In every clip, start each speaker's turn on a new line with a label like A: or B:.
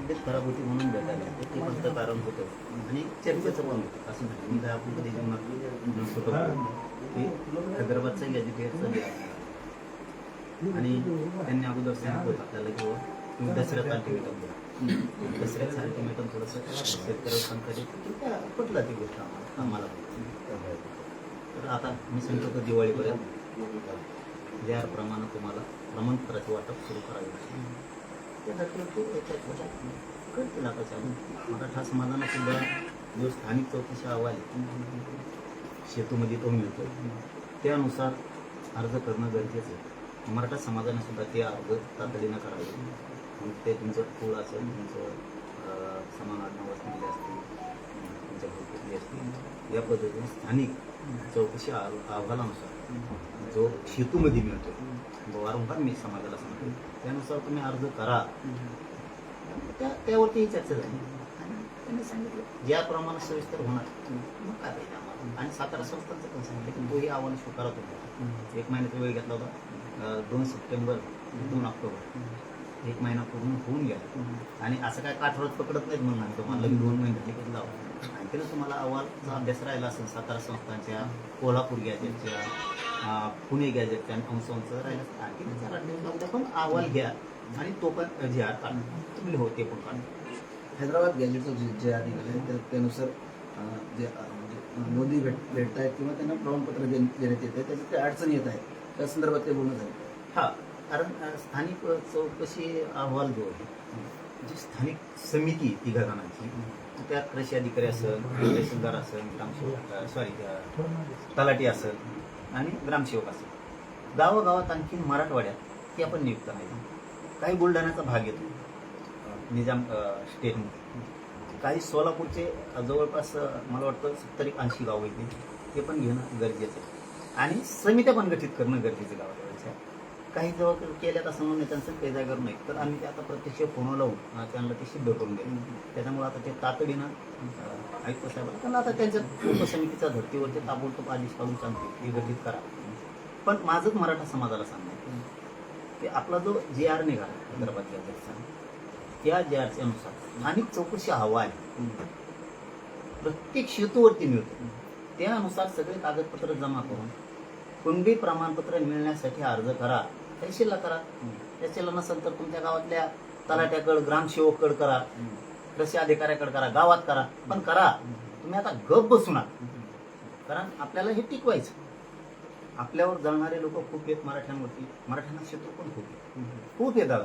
A: तब्येत खराब होती म्हणून भेटायला. ते फक्त कारण होतं. आणि चर्चेचं पण होतं. असं नाही. मी आपण कधी जीवनात होतो ते हैदराबादचं एज्युकेटचं जे आहे. आणि त्यांनी अगोदर सांगितलं आपल्याला की बुवा, तुम्ही दसऱ्यात अल्टिमेटम द्या. दसऱ्याचं अल्टिमेटम थोडंसं शेतकऱ्यावर संकट पटलं ती गोष्ट आम्हाला. आम्हाला तर आता मी सांगतो की दिवाळीपर्यंत. ज्या प्रमाणे तुम्हाला प्रमाणपत्राचे वाटप सुरू करावे त्यासाठी ते त्याच्यात त्याच्यात करतील आता चालू मराठा समाजाला सुद्धा जो स्थानिक चौकशी अहवाल शेतीमध्ये शेतूमध्ये तो मिळतो त्यानुसार अर्ज करणं गरजेचं आहे. मराठा समाजाने सुद्धा ते अर्ज तातडीनं करावे. मग ते तुमचं कुळ असेल तुमचं समान आडनाव असलेले असतील तुमच्या कुटुंबीय असतील या पद्धतीने स्थानिक चौकशी अहवालानुसार. जो शेतूमध्ये मिळतो वारंवार मी समाजाला सांगतो त्यानुसार तुम्ही अर्ज करा. त्या त्यावरती चर्चा झाली. आणि त्यांनी सांगितलं. ज्याप्रमाणे सविस्तर होणार. मग काय पाहिजे आम्हाला? आणि सातारा संस्थांचं पण सांगितलं की तोही आव्हान स्वीकारत होता एक महिन्याचा वेळ घेतला होता. दोन सप्टेंबर दोन ऑक्टोबर. एक महिना पूर्ण होऊन गेला. आणि असं काय काठवत पकडत नाहीत म्हणून आम्ही तुम्हाला लगेच दोन महिने तिकीट लावू. आणखीनच तुम्हाला अहवालचा अभ्यास राहिला असेल सातारा संस्थांच्या कोल्हापूर गॅजेटच्या पुणे गॅजेटच्या आणि अंशांचं राहिलं पण अहवाल घ्या. आणि तो पण जे आर काढा तुम्ही हो ते पण काढा
B: हैदराबाद गॅजेटचं जे जे आर निघालं त्यानुसार जे म्हणजे मोदी भेट भेटत आहेत किंवा त्यांना प्रमाणपत्र देण्यात येत आहे त्याच्यात काही अडचणी येत आहे. त्या संदर्भात ते बोलणं झालं.
A: हा कारण स्थानिक चौकशी अहवाल जो आहे जी स्थानिक समिती तिघा जणांची त्यात कृषी अधिकारी असेल तहसीलदार असेल ग्रामसेवक सॉरी तलाठी असेल आणि ग्रामसेवक असेल गावागावात आणखी मराठवाड्यात ते आपण नियुक्त नाही काही बुलढाण्याचा भाग येतो. निजाम स्टेटमध्ये काही सोलापूरचे जवळपास मला वाटतं सत्तर ऐंशी गाव येते ते पण घेणं गरजेचं आहे. आणि समित्या पण गठीत करणं गरजेचं आहे काही जवळ केल्यात असं म्हणून त्यांचं काही करू नये तर आम्ही ते आता प्रत्यक्ष फोन लावून त्यांना ते सिद्ध करून देऊ त्याच्यामुळे आता ते तातडीनं आयुक्त साहेबांना त्यांना आता त्यांच्या उपसमितीच्या धर्तीवरती ताबडतोब आदेश काढून सांगते. विघटित करा. पण माझंच मराठा समाजाला सांगणं की आपला जो जे आर निघाला हैदराबादच्या गॅजेटचा त्या जे आरच्या नुसार स्थानिक चौकशी हवा आहे. प्रत्येक शेतूवरती मिळतो. त्यानुसार सगळे कागदपत्र जमा करून कुणबी प्रमाणपत्र मिळण्यासाठी अर्ज करा. तहसीलला करा तहसीलला नसेल तर तुमच्या गावातल्या तलाट्याकडे ग्रामसेवककडे करा. कृषी अधिकाऱ्याकडे करा गावात करा. पण करा. तुम्ही आता गप बसू नका कारण आपल्याला हे टिकवायचं. आपल्यावर जळणारे लोक खूप आहेत मराठ्यांवरती. मराठ्यांना शत्रू पण खूप आहेत. खूप आहेत दादा.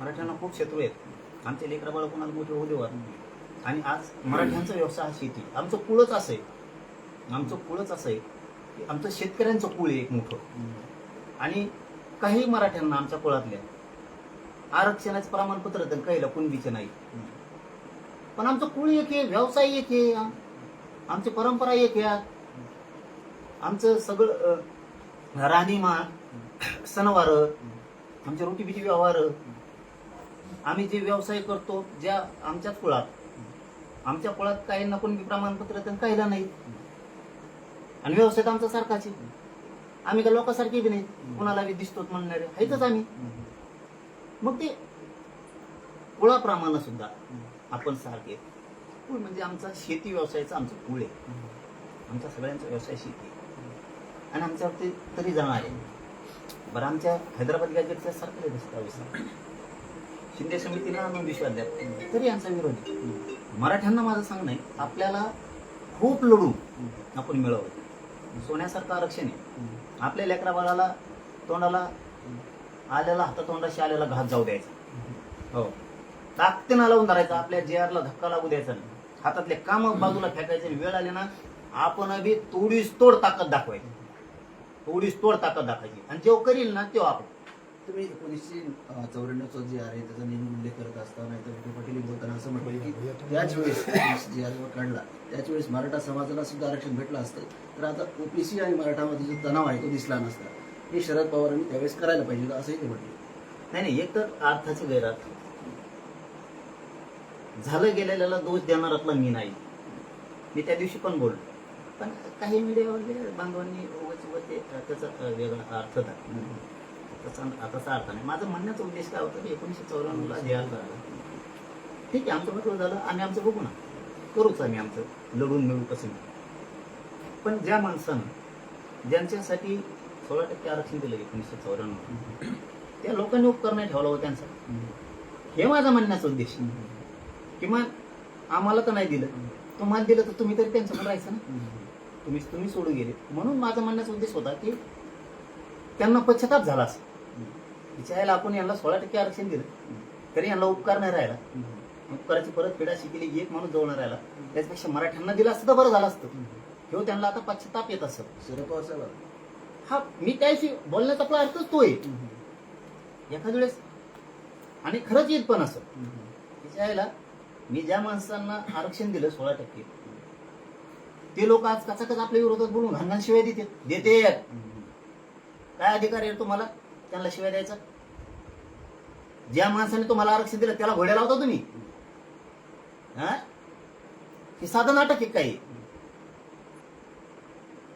A: मराठ्यांना खूप शत्रू आहेत. आमचे लेकरा बाळ कोणाला मोठे होऊ देवा आणि आज मराठ्यांचा व्यवसाय हा शेती. आमचं कुळच असं आहे. आमचं कुळच असं आहे की आमचं शेतकऱ्यांचं कुळ आहे एक मोठं. आणि काही मराठ्यांना आमच्या कुळातल्या आरक्षणाचं प्रमाणपत्र तर काहीला कुणबीचे नाही. पण आमचं कुळ एक आहे व्यवसाय एक आहे आमची परंपरा एक आहे. आमचं सगळं राहणीमान सणवार आमचे रोटीबिटी व्यवहार आम्ही जे व्यवसाय करतो ज्या आमच्याच कुळात आमच्या कुळात काही ना कोणी प्रमाणपत्र तर काहीला नाही आणि व्यवसाय तर आमचा सारखाच आहे. आम्ही का लोकांसारखे बी नाही. कोणाला बी दिसतोच म्हणणारे. आहेतच आम्ही. मग ते कुळाप्रमाणे सुद्धा आपण सारखे. कुळ म्हणजे आमचा शेती व्यवसायाचा आमचं कुळ आहे. आमचा सगळ्यांचा व्यवसाय शेती आहे. आणि आमच्यावरती तरी जाणार आहे. बरं आमच्या हैदराबाद गॅजेटच्या सरकारी दस्तावेज शिंदे समितीला आम्ही विश्वास द्या. तरी आमचा विरोध आहे. मराठ्यांना माझं सांगणं आहे आपल्याला खूप लढू आपण मिळवलं सोन्यासारखं आरक्षण आहे. आपल्या लेकरा बाळाला तोंडाला आलेला हातातोंडाशी आलेला घात जाऊ द्यायचा. हो. ताकदीनं लावून धरायचा आपल्या जे आरला धक्का लागू द्यायचा. नाही हातातले काम बाजूला फेकायचे आणि वेळ आली ना आपण बी तोडीस तोड ताकद दाखवायची. तोडीस तोड ताकद दाखवायची. आणि जो करील ना तो आपण.
B: तुम्ही एकोणीसशे चौऱ्याण्णवचा जे आर आहे त्याचा नेहमी उल्लेख करत असताना विखे पाटील बोलताना असं म्हटलं की त्याच वेळेस जे आर काढला. त्याच वेळेस मराठा समाजाला सुद्धा आरक्षण भेटलं असतं. तर आता ओपीसी आणि मराठामध्ये जो तणाव आहे तो दिसला नसता. हे शरद पवारांनी त्यावेळेस करायला पाहिजे होतं असंही ते म्हटलं.
A: नाही नाही एक तर अर्थाचे गैरअर्थ झालं गेलेल्याला दोष देणारातला मी नाही. मी त्या दिवशी पण बोललो. पण काही मीडियावर बांधवांनी त्याचा वेगळा अर्थ दाखवला. त्याचा तसा अर्थ नाही. माझं म्हणण्याचा उद्देश काय होता की एकोणीसशे चौऱ्याण्णवला जे झाला. ठीक आहे आमचं म्हटलं झालं आम्ही आमचं बघू ना. करूच आम्ही आमचं. लढून मिळू कसं पण ज्या माणसानं ज्यांच्यासाठी सोळा टक्के आरक्षण दिलं एकोणीसशे चौऱ्याण्णव त्या लोकांनी उपकार नाही ठेवला होता त्यांचा. हे माझा म्हणण्याचा उद्देश. किंवा आम्हाला तर नाही दिलं. तुम्हाला दिलं तर तुम्ही तरी त्यांच्याकडे राहायचं ना. तुम्ही तुम्ही सोडून गेले. म्हणून माझा म्हणण्याचा उद्देश होता की त्यांना पश्चाताप झाला असं विचारायला आपण यांना सोळा टक्के आरक्षण दिलं तरी यांना उपकार नाही राहिला. उपकाराची परत फेडा शिकली एक माणूस जवळ राहिला. त्याच्यापेक्षा मराठ्यांना दिलं असतं तर बरं झालं असतं. ह्यो त्यांना आता पश्चाताप येत असत
B: साहेब
A: हा मी त्याशी बोलण्याचा आपला अर्थच तो आहे. एखाद्या वेळेस आणि खरंच येत पण असं. विचारायला मी ज्या माणसांना आरक्षण दिलं सोळा टक्के ते लोक आज कचाकच आपल्या विरोधात बोलून घाणघाण शिवाय देते देते काय अधिकार आहे तुम्हाला? त्यांना शिवाय द्यायचा? ज्या माणसाने तुम्हाला आरक्षण दिलं त्याला घोड्या लावता तुम्ही? हा? हे साधं नाटक आहे काही.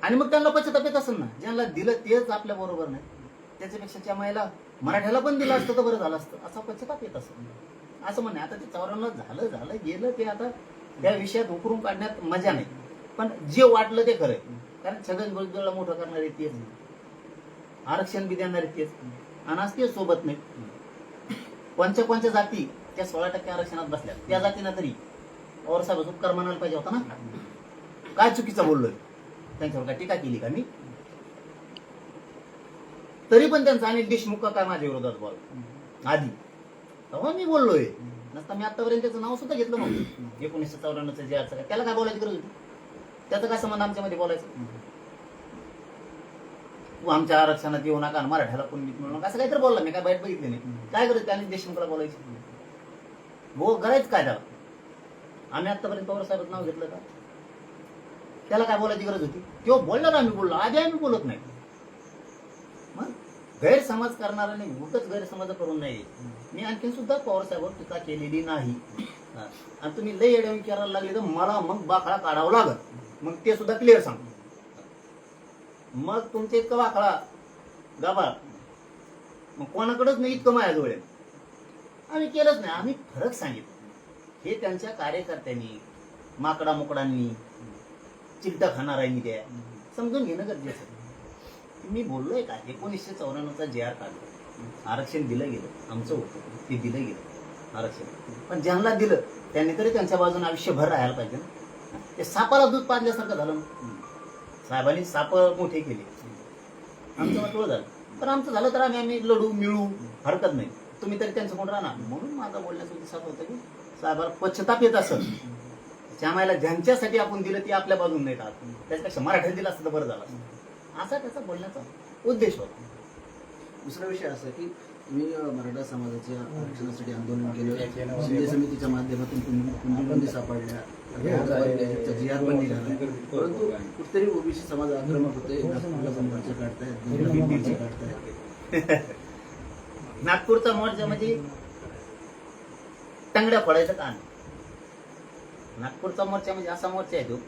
A: आणि मग त्यांना पश्चाताप असेल ना? ज्यांना दिलं तेच आपल्या बरोबर नाही. त्याच्यापेक्षा त्या महिला मराठ्याला पण दिलं असतं तर बरं झालं असतं. असा पश्चाताप येत असेल असं म्हणे आता ते चौऱ्यांना झालं झालं गेलं ते आता त्या विषयात उकरून काढण्यात मजा नाही. पण जे वाटलं ते खरंय कारण छगन भुजबळला मोठं करणारे तेच. आरक्षण बी देणारे तेच. आणि आज सोबत नाही कोणत्या कोणत्या जाती त्या सोळा टक्के आरक्षणात बसल्या त्या जातीनं तरी और साहेब उपकार म्हणायला पाहिजे होता ना? काय चुकीचं बोललोय? त्यांच्यावर काय टीका केली का मी? तरी पण त्यांचा अनिल देशमुख का काय माझ्या विरोधात बोल आधी. तेव्हा मी बोललोय. नसता मी आतापर्यंत त्याचं नाव सुद्धा घेतलं नव्हतं. एकोणीसशे चौऱ्याण्णवचं जे असं त्याला काय बोलायची गरज होती? त्याचं काय संबंध आमच्यामध्ये बोलायचं? तू आमच्या आरक्षणात येऊ नका आणि मराठ्याला कोण मिळू नका. असं काहीतरी बोलला मी काय बाईट बघितले नाही. काय करत त्याने देशमुखला बोलायचं. हो करायचं काय त्याला? आम्ही आतापर्यंत पवार साहेब नाव घेतलं का? त्याला काय बोलायची गरज होती? तो बोलला ना आम्ही बोललो. आधी आम्ही बोलत नाही. मग? गैरसमज करणारा नाही उगच गैरसमज करून नाही. मी आणखीन सुद्धा पवार साहेबांवर टीका केलेली नाही. आणि तुम्ही लय येडवून करायला लागले तर मला मग बाखळा काढावा लागत मग ते सुद्धा क्लिअर सांगतो. मग तुमचे इतकं वाकडा. गाबा मग कोणाकडंच नाही इतकं माझ्याजवळ आम्ही केलंच नाही. आम्ही फरक सांगितलं. हे त्यांच्या कार्यकर्त्यांनी माकडा मुकडांनी चिलटा खाणाऱ्यांनी त्या समजून घेणं गरजेचं मी बोललोय का? एकोणीसशे चौऱ्याण्णवचा जे आर काढला. आरक्षण दिलं गेलं. आमचं होतं. ते दिलं गेलं. आरक्षण. पण ज्यांना दिलं त्यांनी तरी त्यांच्या बाजूने आयुष्यभर राहायला पाहिजे ना. ते सापाला दूध पाजल्यासारखं झालं ना. साहेबांनी साप मोठे केले. आमचं वाटलं झालं. तर आमचं झालं तर आम्ही आम्ही लढू मिळू हरकत नाही. तुम्ही तरी त्यांचं कोण राहणार? म्हणून माझा बोलण्याचा विचार होता की साहेबाला पश्चताप येत असत श्यामायला ज्यांच्यासाठी आपण दिलं ते आपल्या बाजून नाही राहत. त्याच्यापेक्षा मराठ्यात दिलं असतं तर बरं झालं असा त्याचा बोलण्याचा उद्देश होता.
B: दुसरा विषय असा की अ, मराठा समाजाच्या आरक्षणासाठी आंदोलन केलं शिंदे समितीच्या माध्यमातून कुंडीबंदी सापडल्या पण निघाला परंतु कुठेतरी ओबीसी समाज आक्रमक होते नागपूरला पण मोर्चा काढतायत दिल्लीला पण मोर्चा काढतायत
A: नागपूरचा मोर्चा म्हणजे टंगड्या फोडायचं काम नागपूरचा मोर्चा म्हणजे असा मोर्चा आहे तो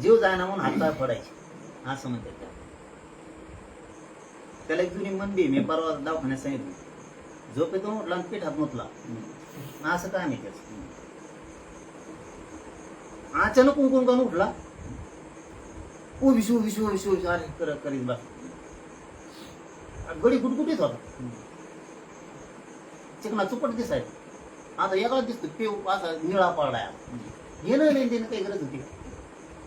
A: जीव जायना म्हणून हातपाय फोडायचे असं म्हणतात त्याला. एक जुनी मंदी आहे. मी परवा दवाखान्यात सांगितलं. झोपेतून उठला आणि पीठ हात मुतला. असं काय नाही त्याचं. अचानक उंकून काऊन उठला. उभिशी उभिशी उभिशी उभिशी अरे कर करीत बस. गडी गुटगुटीत होता चिकना चुपट दिसायचा आता वेगळा दिसतो पेव असा निळा पडलाय घेणं नाही देणं काही गरज होती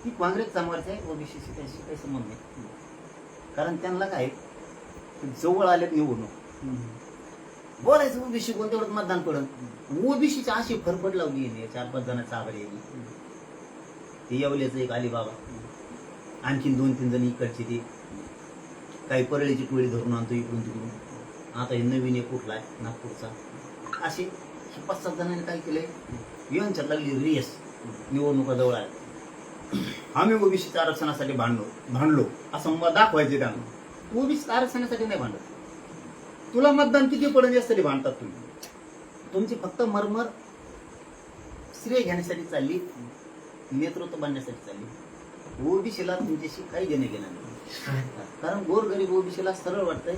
A: ती काँग्रेस समाजची आहे ओबीसीची त्याशी काही संबंध नाही. कारण त्यांना काय जवळ आलेत निवडणूक बोलायचं ओबीसी कोण तेवढं मतदान पडन? ओबीसीची अशी फरफट लावली आहे चार पाच जणांचा आघाडी आहे. ते येवल्याचं एक अलिबाबा. आणखीन दोन तीन जण इकडचे ते. काही परळीची टोळी धरून आणतो इकडून तिकडून. आता हे नवीन एक कुठला आहे? नागपूरचा. असे पाच सात जणांनी काय केलंय? यांच्यात लागली रेस निवडणुका जवळ आल्या. आम्ही ओबीसीच्या आरक्षणासाठी भांडलो. भांडलो. असं मग दाखवायचे त्यांना. ओबीसी आरक्षणासाठी नाही भांडत. तुला मतदान किती पडेल यासाठी भांडतात तुम्ही? तुमची फक्त मरमर श्रेय घेण्यासाठी चालली नेतृत्व बांधण्यासाठी चालली. ओबीसीला तुमच्याशी काही घेणे घेणार नाही. कारण गोरगरीब ओबीसीला सरळ वाटतंय.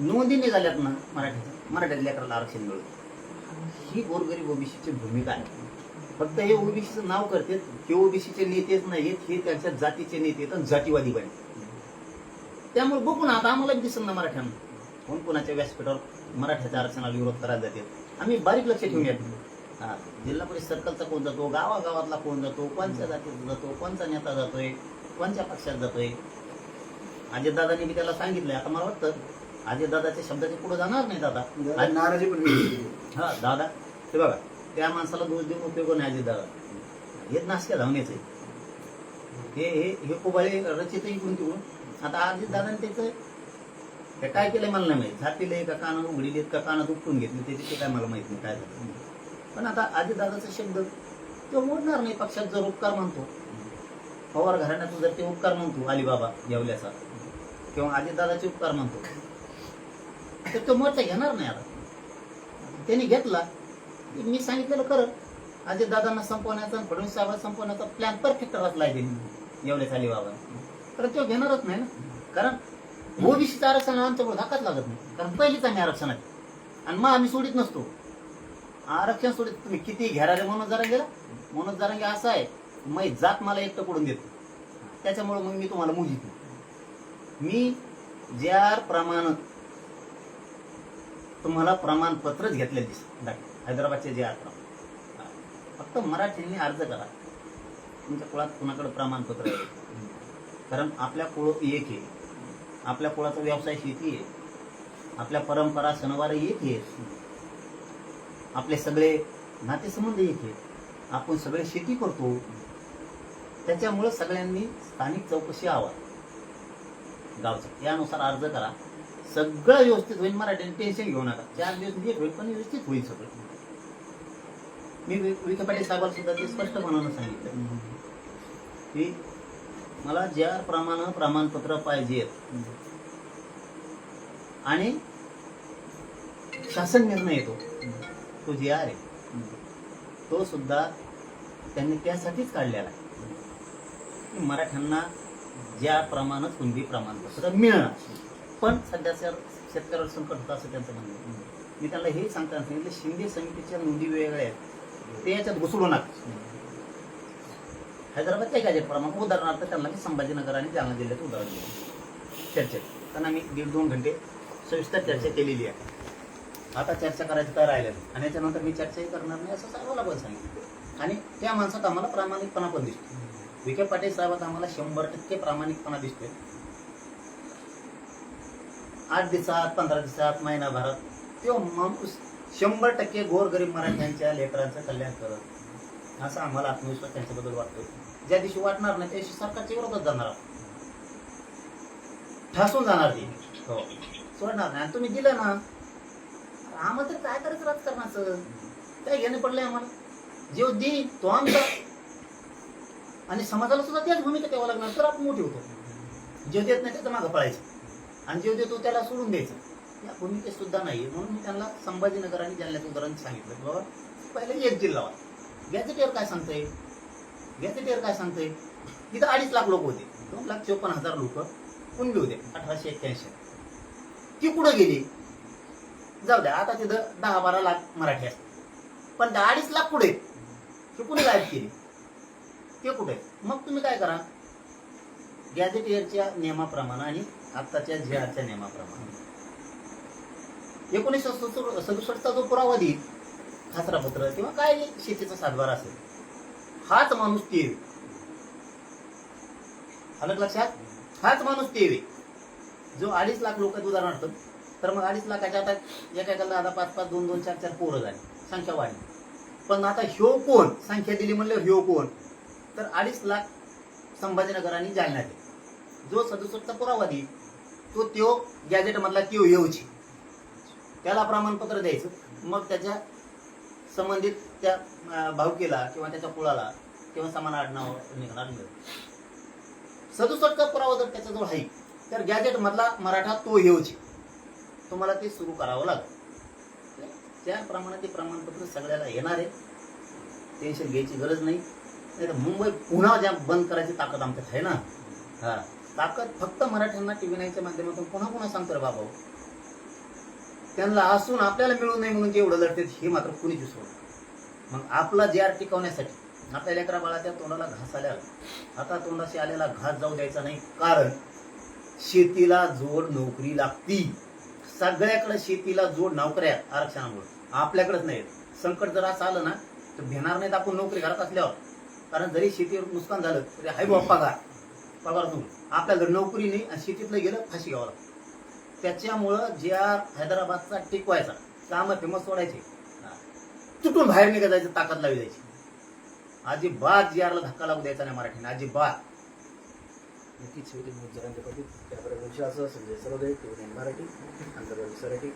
A: नोंदी निघाल्यात ना मराठीच्या मराठ्यात लेकराला आरक्षण मिळतं ही गोरगरीब ओबीसीची भूमिका आहे. फक्त हे ओबीसीचं नाव करतात. हे ओबीसीचे नेतेच नाहीत. हे त्यांच्या जातीचे नेते आहेत जातीवादी बने त्यामुळे बघू ना आता आम्हाला दिसत ना मराठ्यांना. कोण कोणाच्या व्यासपीठावर मराठ्याच्या आरक्षणाला विरोध करायला जाते आम्ही बारीक लक्ष ठेवूया हा जिल्हा परिषद सर्कलचा कोण जातो गावागावातला कोण जातो कोणत्या जातीचा जातो कोणचा नेता जातोय कोणत्या पक्षात जातोय? अजितदादांनी मी त्याला सांगितलंय आता मला वाटतं अजितदादाच्या शब्दाच्या पुढे जाणार नाही दादा.
B: आणि नाराजी पण.
A: हा दादा ते बघा त्या माणसाला दोष देऊन उपयोग नाही अजित दादा हे नाशक्या धावण्याचे हे हे हे कोबाळे रचित इकडून तिकडून. आता अजित दादा त्याचं हे काय केलंय मला नाही माहीत. झापिले का कानं उघडीलेत का कानात उपटून घेतले त्याचे ते काय मला माहीत नाही काय झालं. पण आता आधी दादाचा शब्द तो मोडणार नाही पक्षात जर उपकार म्हणतो. पवार घराण्याचा जर ते उपकार म्हणतो अलिबाबा येवल्याचा किंवा अजितदादाचे उपकार म्हणतो तर तो मोर्चा घेणार नाही आता. त्यांनी घेतला. मी सांगितलेलं खरं आजी दादांना संपवण्याचा फडणवीस साहेबांना संपवण्याचा प्लॅन परफेक्ट रचलाय त्यांनी येवल्याचा अलिबाबा तर तो घेणारच नाही ना. कारण ओबीसीचं आरक्षण आमच्याकडे धाकाच लागत नाही. कारण पहिलीच आम्ही आरक्षण आहे. आणि मग आम्ही सोडित नसतो. आरक्षण सोडित तुम्ही किती घेणारे म्हणून जरा गेला म्हणून जरा असं आहे मग जात मला एकटं पडून देतो. त्याच्यामुळे मग मी तुम्हाला मुजित मी ज्या प्रमाण तुम्हाला प्रमाणपत्रच घेतले दिसत. हैदराबादचे जे आर फक्त मराठीने अर्ज करा. तुमच्या कुळात कुणाकडे प्रमाणपत्र आहे? कारण आपल्या कुळ एक आहे. आपल्या कुळाचा व्यवसाय शेती आहे. आपल्या परंपरा सणवार एक आहे. आपले सगळे नातेसंबंध एक आहेत आपण सगळे शेती करतो. त्याच्यामुळं सगळ्यांनी स्थानिक चौकशी आवाज. गावचं. यानुसार अर्ज करा. सगळं व्यवस्थित होईल. मराठीने टेन्शन घेऊ नका. चार दिवस म्हणजे लेट होईल पण व्यवस्थित होईल सगळं. मी विखे पाटील साहेबांना सुद्धा ते स्पष्टपणानं सांगितलं. की मला ज्या प्रमाण प्रमाणपत्र पाहिजे आणि शासन निर्णय येतो. तो जी आर आहे. तो सुद्धा त्यांनी त्यासाठीच काढलेला आहे. की मराठ्यांना ज्या प्रमाणात कुणबी प्रमाणपत्र मिळणार. पण सध्याच्या शेतकऱ्यावर संकट होतं असं त्यांचं म्हणणं मी त्यांना हे सांगताना सांगितलं शिंदे समितीच्या नोंदी वेगळ्या आहेत. ते याच्यात घुसळू नका. हैदराबादच्या गॅजेट प्रमाण उदाहरणार्थ त्यांना मी संभाजीनगर आणि जालना जिल्ह्यात उदाहरण दिलं. चर्चेत त्यांना मी दीड दोन घंटे सविस्तर चर्चा केलेली आहे. आता चर्चा करायची काय राहिलं नाही. आणि याच्यानंतर मी चर्चाही करणार नाही असं सर्वांना पण सांगितलं. आणि त्या माणसात आम्हाला प्रामाणिकपणा पण दिसतो. विखे पाटील साहेबात आम्हाला शंभर टक्के प्रामाणिकपणा दिसतोय. आठ दिवसात पंधरा दिवसात महिनाभरात तो माणूस शंभर टक्के गोरगरीब मराठ्यांच्या लेकरांचं कल्याण करत. असा आम्हाला आत्मविश्वास त्यांच्याबद्दल वाटतो ज्या दिवशी वाटणार नाही त्या दिवशी सरकारच्या विरोधात जाणार. ठासून जाणार ती. हो. सोडणार नाही. आणि तुम्ही दिलं ना आम्हाला तर काय करायचं राजकारणाचं? काय घेणं पडलंय आम्हाला? जेव देईन तो आमचा. आणि समाजाला सुद्धा त्याच भूमिका द्यावं लागणार तर आपण मोठे होतो. जेव देत नाही त्याचं मागं पळायचं. आणि जेव देतो त्याला सोडून द्यायचं. या भूमिकेत सुद्धा नाही म्हणून मी त्यांना संभाजीनगर आणि जालन्याचं उदाहरण सांगितलं. बाबा पहिले एक जिल्हा गॅजेटियर काय सांगतंय? गॅजेटियर काय सांगतोय? तिथं अडीच लाख लोक होते. दोन लाख चोपन्न हजार लोक कुणबी होते. अठराशे एक्क्याऐंशी. ती कुठं गेली? जाऊ द्या आता तिथं दहा बारा लाख मराठी असतात. पण त्या अडीच लाख कुठे? ते कुणी गायब केली? ते कुठे? मग तुम्ही काय करा? गॅझेटियरच्या नियमाप्रमाणे आणि आत्ताच्या झेआरच्या नियमाप्रमाणे. एकोणीसशे सदुसष्टचा जो पुरावा देईल खासरापत्र किंवा काय शेतीचा सातबार असेल हाच माणूस देव आलं लक्षात? हाच माणूस देव जो अडीच लाख लोक उदाहरणार्थ तर मग अडीच लाखाच्या आता एका एकाला आता पाच पाच दोन दोन चार चार पोरं झाली. संख्या वाढली. पण आता ह्यो कोण? संख्या दिली म्हणलं ह्यो कोण? तर अडीच लाख संभाजीनगरांनी आणि जालन्यात जो सदुसष्टचा पुरावा देईल तो त्यो गॅजेट मधला त्यो येऊची. त्याला प्रमाणपत्र द्यायचं. मग त्याच्या संबंधित त्या अं, भावकीला किंवा त्याच्या कुळाला किंवा समान आडनाव निघणार नाही. सदुसष्टचा पुरावा जर त्याच्याजवळ आहे तर गॅजेट मधला मराठा तो येऊची तुम्हाला ते सुरू करावं लागेल. त्याप्रमाणे ते प्रमाणपत्र सगळ्याला येणार आहे. टेन्शन घ्यायची गरज नाही. नाही तर मुंबई पुन्हा ज्या बंद करायची ताकद आमच्यात आहे ना? हा. ताकद फक्त मराठ्यांना टीव्ही नाईच्या माध्यमातून पुन्हा पुन्हा सांगतो रे बाबा. त्यांना असून आपल्याला मिळू नये म्हणून जे एवढं लढते हे मात्र कुणीच विसरू मग आपला जे आर टिकवण्यासाठी आपल्या लेकरा बाळाच्या तोंडाला घास आल्याला आता तोंडाशी आलेला घास जाऊ द्यायचा नाही कारण शेतीला जोड नोकरी लागती. सगळ्याकडे शेतीला जोड नोकऱ्या आरक्षणामुळे. आपल्याकडेच नाही. संकट जर असं आलं ना तर भेणार नाहीत आपण नोकरी घरात असल्यावर. कारण जरी शेतीवर नुकसान झालं तरी हाय बाबा पगार. पगार देऊन आपल्याला जर नोकरी नाही आणि शेतीतलं गेलं फाशी घ्यावं लागतं. त्याच्यामुळं जे आर हैदराबादचा टिकवायचा कामं फेमस सोडायचे. तुटून बाहेर निघा जायचं ताकद लावी द्यायची. अजिबात जी आरला धक्का लागू द्यायचा नाही मराठीने अजिबात.
B: नक्कीच होते जरांगे पाटील त्यापर्यंत विश्वास संजय सर्वदे मराठी आंतरराष्ट्रीय मराठी.